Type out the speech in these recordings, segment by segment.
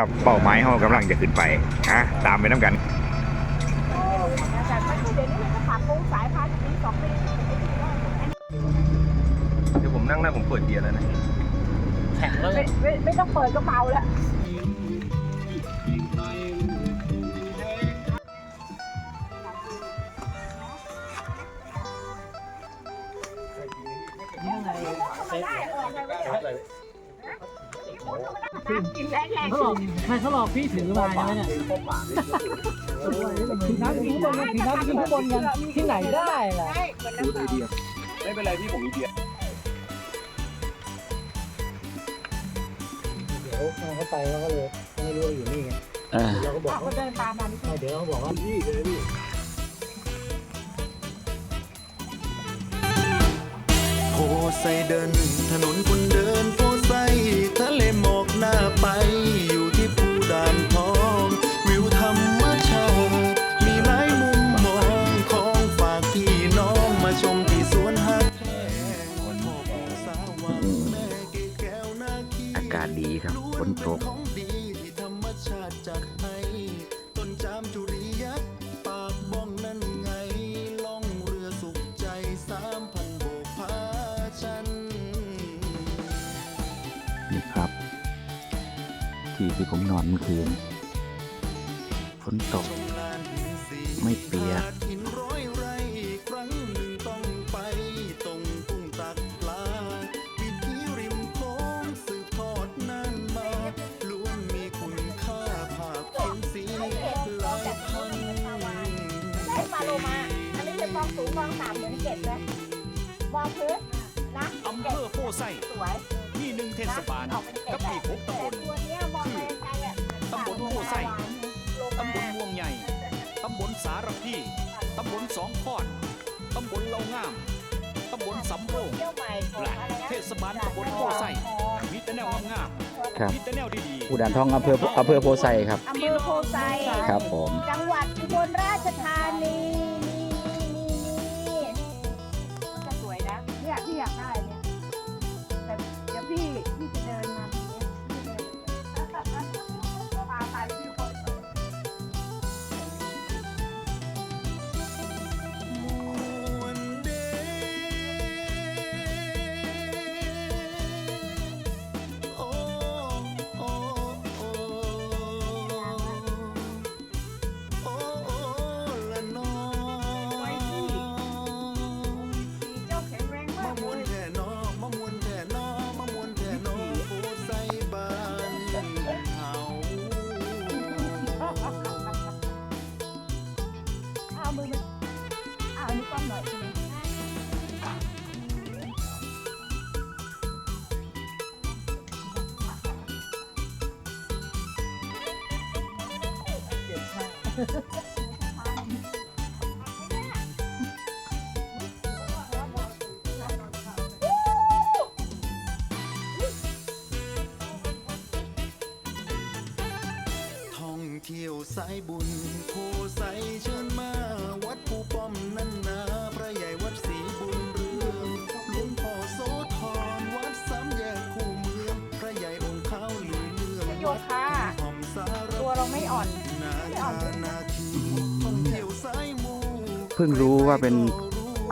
ครับเป้าหมายเรากำลังจะขึ้นไปอะตามไปน้ำกันแต่ไม่ใช่เดี๋ยวนี้มันก็ปรับปรุงสายพันธุ์ปีสองปีเดี๋ยวผมนั่งหน้าผมเปิดเบียร์แล้วนะแข็งแล้วไม่ไม่ไม่ต้องเปิดกระเป๋าแล้วนี่ไงได้ออกเลย กินแรงแรงเขาหลอกใครเขาหลอกพี่ถือมาใช่ไหมเนี่ยถือน้ำกินข้างบนกันถือน้ำกินข้างบนกันที่ไหนได้ล่ะได้เหมือนน้ำเปล่าไม่เป็นไรพี่ผมมีเบียร์เดี๋ยวเขาไปเขาก็เลยไม่รู้ว่าอยู่นี่ไงเราก็บอกเขาเดินตามมานี่ว่าเดี๋ยวเขาบอกว่าพี่เลยพี่โพไซเดินถนนคนเดิน ที่ที่ผมนอนเมื่อคืนฝนตก ไม่เปียกหินร้อยไร่ครั้งหนึ่งต้องไปตรงกุ้งตักปลาวิถีริมโค้งสืบทอดนานมาล้วนมีคุณค่าภาพเขียนสีหลายพันได้ปลาโลมาอันนี้เป็นฟองสูงฟองต่ำเหมือนเก็ดเลยมองพื้นนะอำเภอโพไซสวยมีหนึ่งเทศบาลออกเป็นเก็กัดบอีกหกตำบลำบลสารพีตำบลสองคอนตำบลเหล่างามตำบลสำโรงเที่ยวใหม่ของและอะไรนะเทศบาลตำบลโพไซมีแต่แนวงามครับ ๆมีแต่แนวดีผู้ด่านทองอำเภออำเภอโพไซครับ อำเภอโพไซครับผม จังหวัดอุบลราชธานีนี่ ท่องเที่ยวสายบุญโพไสเชิญมา เที่ยวสายมูเพิ่งรู้ว่าเป็น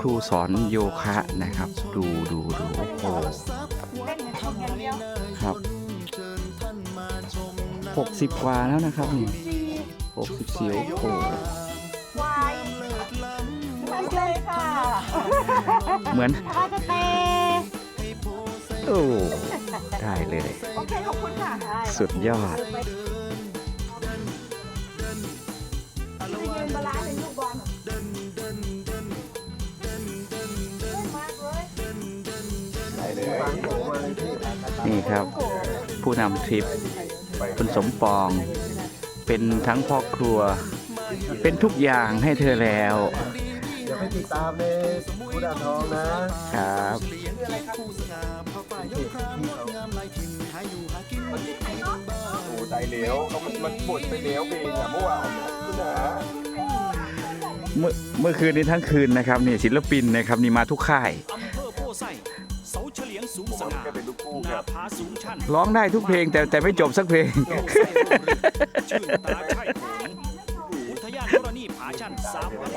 ครูสอนโยคะนะครับ ดูดูดูโอ้โหเล่นเหมือนคนอย่างเดียวครับเชิญท่านมาชมน้ำหกสิบกว่าแล้วนะครับนี่หกสิบสี่โอ้โหวายไม่ใช่ค่ะเหมือนพาจะเตะโอ้ได้เลยโอเคขอบคุณค่ะสุดยอด นี่ครับ ผู้นำทริปคุณสมปอง เป็นทั้งพ่อครัว เป็นทุกอย่างให้เธอแล้วเดี๋ยวให้ติดตามในผู้ด่านทองนะครับโอ้ใจเหลวเขามันมันบดไปเหลวเองอะเมื่อวานนะคุณหนาเมื่อเมื่อคืนนี้ทั้งคืนนะครับนี่ศิลปินนะครับนี่มาทุกค่าย แกเป็นลูกคู่นหน้าผาสูงชันร้องได้ทุกเพลงแต่แต่ไม่จบสักเพลงดอกไส้ร่มรื่นชื่นตาไข่โขงอุทยานธรณีผาชันสามพัน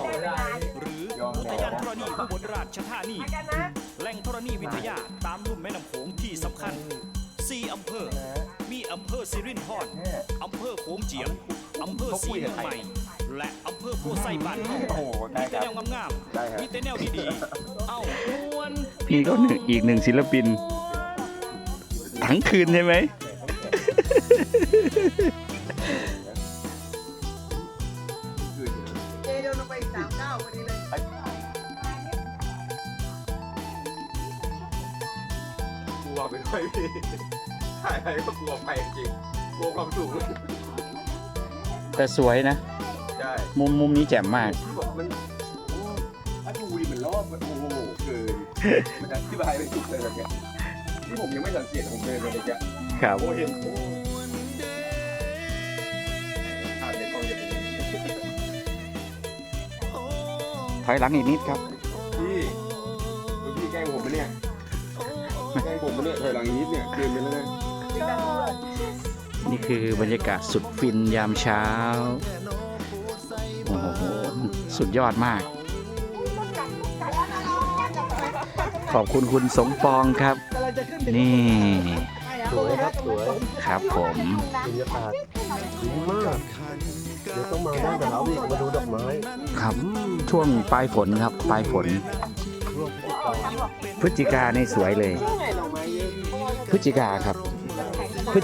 หรืออุทยานธรณีอุบลราชธานีแหล่งธรณีวิทยาตามลุ่มแม่น้ำโขงที่สำคัญ4อำเภอ มีอำเภอสิรินธรอำเภอโขงเจียมอำเภอศรีเมืองใหม่และอำเภอโพไซบ้านเฮาโอ้โหได้มีคแต่รับแนวงามได้ครับๆมีแต่แนวดีๆ เอ้าม่วน พี่ก็หนึ่งอีกหนึ่งศิลปิน ทั้งคืนใช่ไหม เจเดินลงไปอีกสามเก้าวพอดีเลยกลัวไปด้วยพี่ถ่ายไรก็กลัวไปจริงกลัวความสูงแต่สวยนะ ใช่มุมมุมนี้แจ่มมาก ที่บอกมันโอ้ถ้าดูดิมันรอบมันโอ้โหเกินมันอธิบายไม่ถูกเลยแบบเนี้ย ที่ผมยังไม่สังเกตผมเดินไปเลยแกครับ โอ้เห็นโอ้ภาพในกล้องจะเป็นอย่างนี้ถอยหลังอีกนิดครับ พี่คุณพี่แกล้งผมปะเนี่ยแกล้งผมปะเนี่ยถอยหลังอีกนิดเนี่ยเกินไปแล้วนะนี่คือบรรยากาศสุดฟินยามเช้า โอ้โห สุดยอดมาก ขอบคุณคุณสมปองครับ นี่สวยครับสวยครับผมบรรยากาศดีมากเดี๋ยวต้องมาหน้าหนาวอีกมาดูดอกไม้ครับช่วงปลายฝนครับปลายฝนร่วมพฤติกรรมพฤศจิกาในสวยเลย พฤศจิกาครับพฤศ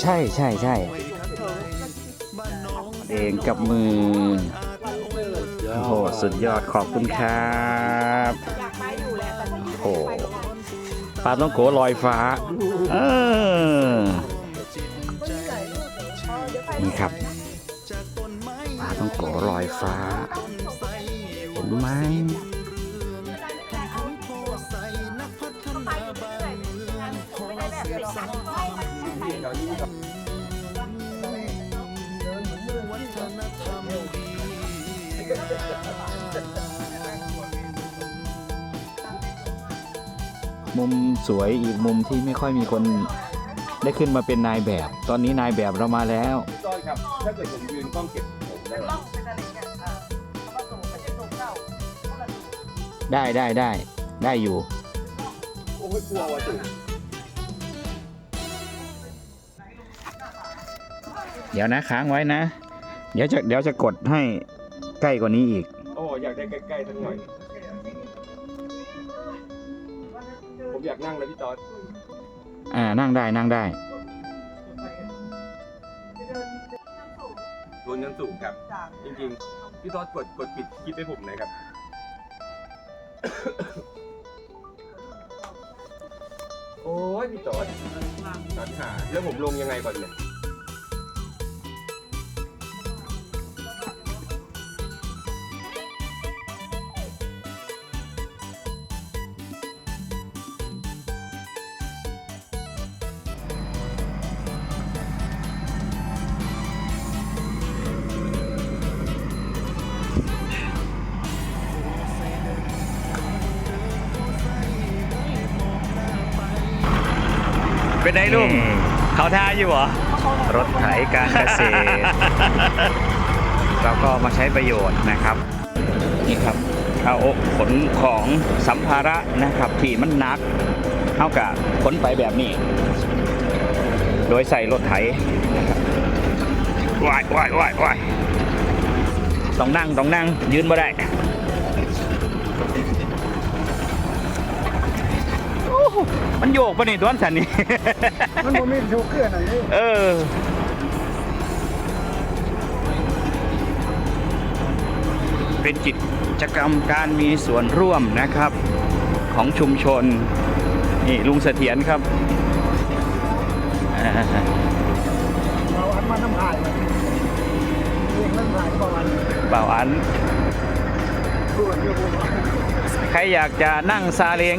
ใช่ใช่ใช่เองกับมือโอ้โหสุดยอดขอบคุณครับอยากไปอยู่แหละแต่ต้องโอ้โห ปลาต้องโกลอยฟ้าเออนี่ครับปลาต้องโกลอยฟ้าเห็นไหมตอนนี้ครับ มุมสวยอีกมุมที่ไม่ค่อยมีคนได้ขึ้นมาเป็นนายแบบ ตอนนี้นายแบบเรามาแล้ว พี่ต้อยครับ ถ้าเกิดผมยืนกล้องเก็บผมได้ไหมล่องเป็นอะไรเนี่ยอ่าเขาก็ส่งเขาจะส่งเจ้าเขาละได้ได้ได้ได้อยู่ โอ้ยกลัวว่ะจุ๊เดี๋ยวนะค้างไว้นะ เดี๋ยวจะเดี๋ยวจะกดให้ใกล้กว่านี้อีก โอ้อยากได้ใกล้ๆสักหน่อย อยากนั่งเลยพี่ตอดอ่านั่งได้นั่งได้ โดนยันสูงครับ จริงๆ พี่ตอดกดกดปิดคลิปให้ผมหน่อยครับ โอ้ยพี่ตอดตัดหาแล้วผมลงยังไงก่อนเนี่ย เป็นไงลุงเขาท่าอยู่เหรอ รถไถการเกษตร เราก็มาใช้ประโยชน์นะครับ นี่ครับเอาขนของสัมภาระนะครับที่มันหนักเท่ากับขนไปแบบนี้ โดยใส่รถไถนะครับว่ายว่ายว่ายว่ายต้องนั่งต้องนั่งยืนไม่ได้โอ้โห มันโยกปะนี่ตัวสันนี่ มันโมมีถูกเคลื่อนไหนนี่เออ เป็นกิจกรรมการมีส่วนร่วมนะครับ ของชุมชน นี่ลุงเสถียรครับอ่าเราอันมาน้ำหายมันเองน้ำหายประมาณเบาอัน ส่วนเดียวผมใครอยากจะนั่งซาเล้ง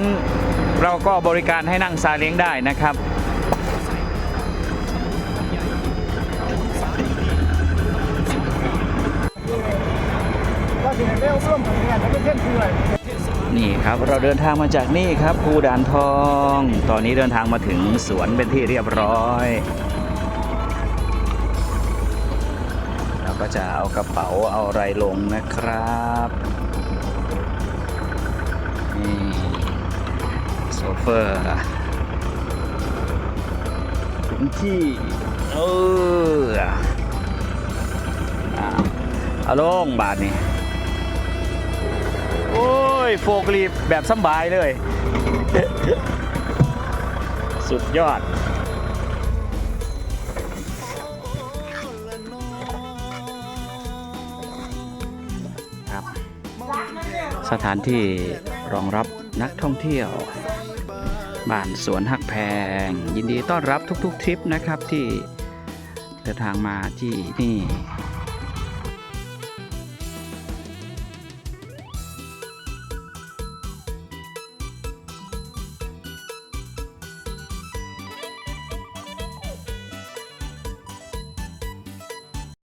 เราก็บริการให้นั่งซาเล้งได้นะครับ นี่ครับเราเดินทางมาจากนี่ครับภูด่านทอง ตอนนี้เดินทางมาถึงสวนเป็นที่เรียบร้อย เราก็จะเอากระเป๋าเอาอะไรลงนะครับนี่ เฟอร์ถึงที่เอออะเอาลงบาทนี่โอ้ย โฟกลีแบบสบายเลย สุดยอดครับสถานที่รองรับนักท่องเที่ยว บ้านสวนหักแพง ยินดีต้อนรับทุกๆทริปนะครับที่เดินทางมาที่นี่